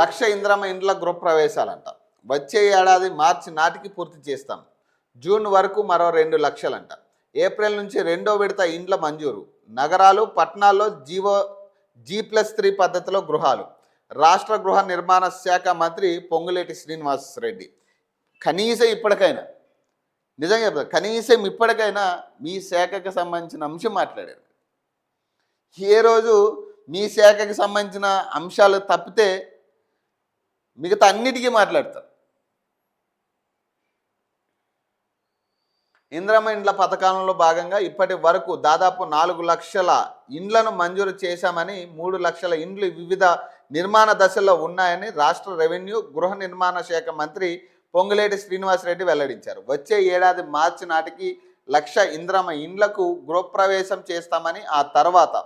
లక్ష ఇంద్రమ ఇండ్ల గృహప్రవేశాలంట. వచ్చే ఏడాది మార్చి నాటికి పూర్తి చేస్తాం. జూన్ వరకు మరో రెండు లక్షలంట. ఏప్రిల్ నుంచి రెండో విడత ఇండ్ల మంజూరు. నగరాలు పట్టణాల్లో జీవో జీ ప్లస్ త్రీ పద్ధతిలో గృహాలు. రాష్ట్ర గృహ నిర్మాణ శాఖ మంత్రి పొంగులేటి శ్రీనివాస్ రెడ్డి కనీసం ఇప్పటికైనా నిజంగా చెప్తా కనీసం ఇప్పటికైనా మీ శాఖకి సంబంధించిన అంశం మాట్లాడారు. ఏ రోజు మీ శాఖకి సంబంధించిన అంశాలు తప్పితే మిగతా అన్నిటికీ మాట్లాడతారు. ఇంద్రమ ఇండ్ల పథకాలలో భాగంగా ఇప్పటి వరకు దాదాపు నాలుగు లక్షల ఇండ్లను మంజూరు చేశామని మూడు లక్షల ఇండ్లు వివిధ నిర్మాణ దశల్లో ఉన్నాయని రాష్ట్ర రెవెన్యూ గృహ నిర్మాణ శాఖ మంత్రి పొంగులేటి శ్రీనివాసరెడ్డి వెల్లడించారు. వచ్చే ఏడాది మార్చి నాటికి లక్ష ఇంద్రమ ఇండ్లకు గృహప్రవేశం చేస్తామని ఆ తర్వాత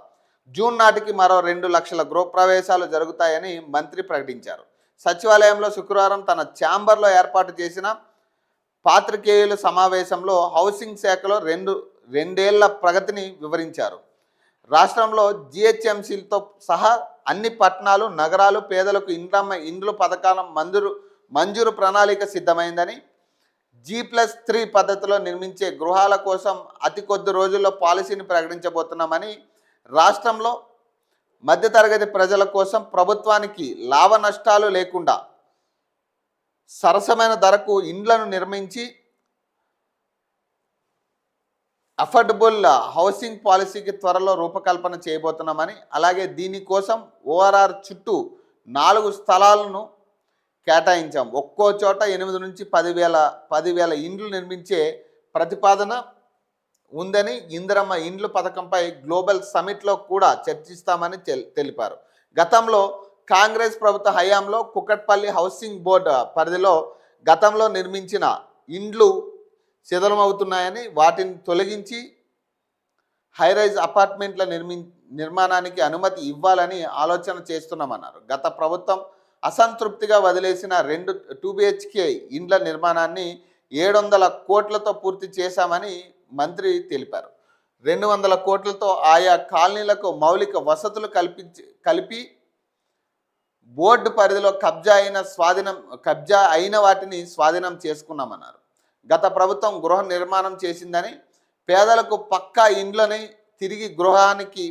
జూన్ నాటికి మరో రెండు లక్షల గృహప్రవేశాలు జరుగుతాయని మంత్రి ప్రకటించారు. సచివాలయంలో శుక్రవారం తన ఛాంబర్లో ఏర్పాటు చేసిన పాత్రికేయుల సమావేశంలో హౌసింగ్ శాఖలో రెండు రెండేళ్ళ ప్రగతిని వివరించారు. రాష్ట్రంలో జిహెచ్ఎంసీలతో సహా అన్ని పట్టణాలు నగరాలు పేదలకు ఇండ్లమ్మ ఇండ్లు పథకాల మంజూరు మంజూరు ప్రణాళిక సిద్ధమైందని జీ ప్లస్ త్రీ పద్ధతిలో నిర్మించే గృహాల కోసం అతి కొద్ది రోజుల్లో పాలసీని ప్రకటించబోతున్నామని రాష్ట్రంలో మధ్యతరగతి ప్రజల కోసం ప్రభుత్వానికి లాభ నష్టాలు లేకుండా సరసమైన ధరకు ఇండ్లను నిర్మించి అఫోర్డబుల్ హౌసింగ్ పాలసీకి త్వరలో రూపకల్పన చేయబోతున్నామని అలాగే దీనికోసం ఓఆర్ఆర్ చుట్టూ నాలుగు స్థలాలను కేటాయించాం. ఒక్కో చోట ఎనిమిది నుంచి పదివేల పదివేల ఇండ్లు నిర్మించే ప్రతిపాదన ఉందని ఇందిరమ్మ ఇండ్లు పథకంపై గ్లోబల్ సమిట్లో కూడా చర్చిస్తామని తెల్- తెలిపారు. గతంలో కాంగ్రెస్ ప్రభుత్వ హయాంలో కుకట్పల్లి హౌసింగ్ బోర్డు పరిధిలో గతంలో నిర్మించిన ఇండ్లు శిథిలమవుతున్నాయని వాటిని తొలగించి హైరైజ్ అపార్ట్మెంట్ల నిర్మి నిర్మాణానికి అనుమతి ఇవ్వాలని ఆలోచన చేస్తున్నామన్నారు. గత ప్రభుత్వం అసంతృప్తిగా వదిలేసిన రెండు టూ బిహెచ్కే ఇండ్ల నిర్మాణాన్ని ఏడు వందల కోట్లతో పూర్తి చేశామని మంత్రి తెలిపారు. రెండు వందల కోట్లతో ఆయా కాలనీలకు మౌలిక వసతులు కల్పించి కలిపి బోర్డు పరిధిలో కబ్జా అయిన స్వాధీనం కబ్జా అయిన వాటిని స్వాధీనం చేసుకున్నామన్నారు. గత ప్రభుత్వం గృహ నిర్మాణం చేసిందని పేదలకు పక్కా ఇండ్లని తిరిగి గృహానికి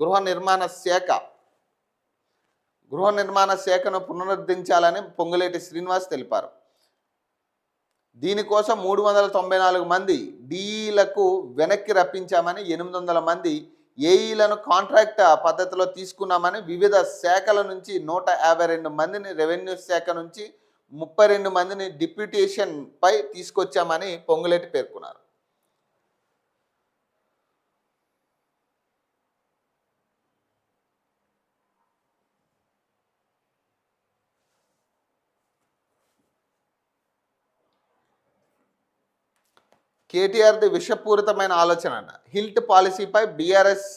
గృహ నిర్మాణ శాఖ గృహ నిర్మాణ శాఖను పునరుద్ధరించాలని పొంగులేటి శ్రీనివాస్ తెలిపారు. దీనికోసం మూడు వందల తొంభై నాలుగు మంది డిఈలకు వెనక్కి రప్పించామని ఎనిమిది వందల మంది ఏఈలను కాంట్రాక్ట్ పద్ధతిలో తీసుకున్నామని వివిధ శాఖల నుంచి నూట యాభై రెండు మందిని రెవెన్యూ శాఖ నుంచి ముప్పై రెండు మందిని డిప్యూటేషన్పై తీసుకొచ్చామని పొంగులేటి పేర్కొన్నారు. కేటీఆర్ది విషపూరితమైన ఆలోచన అంట. హిల్ట్ పాలసీపై బీఆర్ఎస్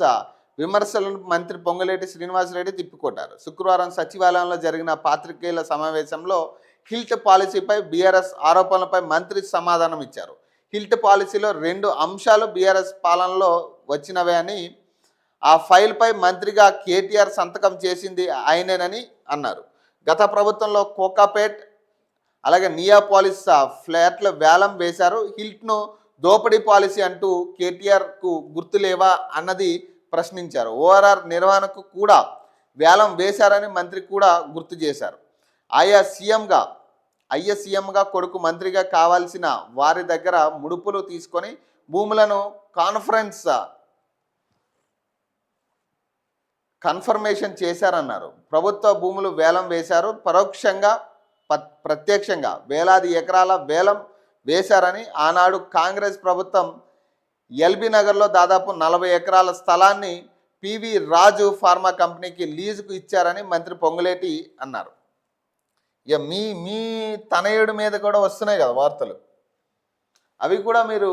విమర్శలను మంత్రి పొంగులేటి శ్రీనివాసరెడ్డి తిప్పికొట్టారు. శుక్రవారం సచివాలయంలో జరిగిన పాత్రికేయుల సమావేశంలో హిల్ట్ పాలసీపై బీఆర్ఎస్ ఆరోపణలపై మంత్రి సమాధానం ఇచ్చారు. హిల్ట్ పాలసీలో రెండు అంశాలు బీఆర్ఎస్ పాలనలో వచ్చినవే అని ఆ ఫైల్పై మంత్రిగా కేటీఆర్ సంతకం చేసింది ఆయనేనని అన్నారు. గత ప్రభుత్వంలో కోకాపేట్ అలాగే నియాపాలిస్ ఆ, ఫ్లాట్ల వేలం వేశారు. హిల్ట్ను దోపిడీ పాలసీ అంటూ కేటీఆర్కు గుర్తులేవా అన్నది ప్రశ్నించారు. ఓఆర్ఆర్ నిర్వహణకు కూడా వేలం వేశారని మంత్రి కూడా గుర్తు చేశారు. ఆయా సీఎంగా ఐఎస్సీఎంగా సీఎంగా కొడుకు మంత్రిగా కావాల్సిన వారి దగ్గర ముడుపులు తీసుకొని భూములను కాన్ఫరెన్స్ కన్ఫర్మేషన్ చేశారన్నారు. ప్రభుత్వ భూములు వేలం వేశారు. పరోక్షంగా ప్రత్యక్షంగా వేలాది ఎకరాల వేలం వేశారని ఆనాడు కాంగ్రెస్ ప్రభుత్వం ఎల్బీ నగర్లో దాదాపు నలభై ఎకరాల స్థలాన్ని పివి రాజు ఫార్మా కంపెనీకి లీజుకు ఇచ్చారని మంత్రి పొంగులేటి అన్నారు. ఇక మీ మీ తనయుడి మీద కూడా వస్తున్నాయి కదా వార్తలు. అవి కూడా మీరు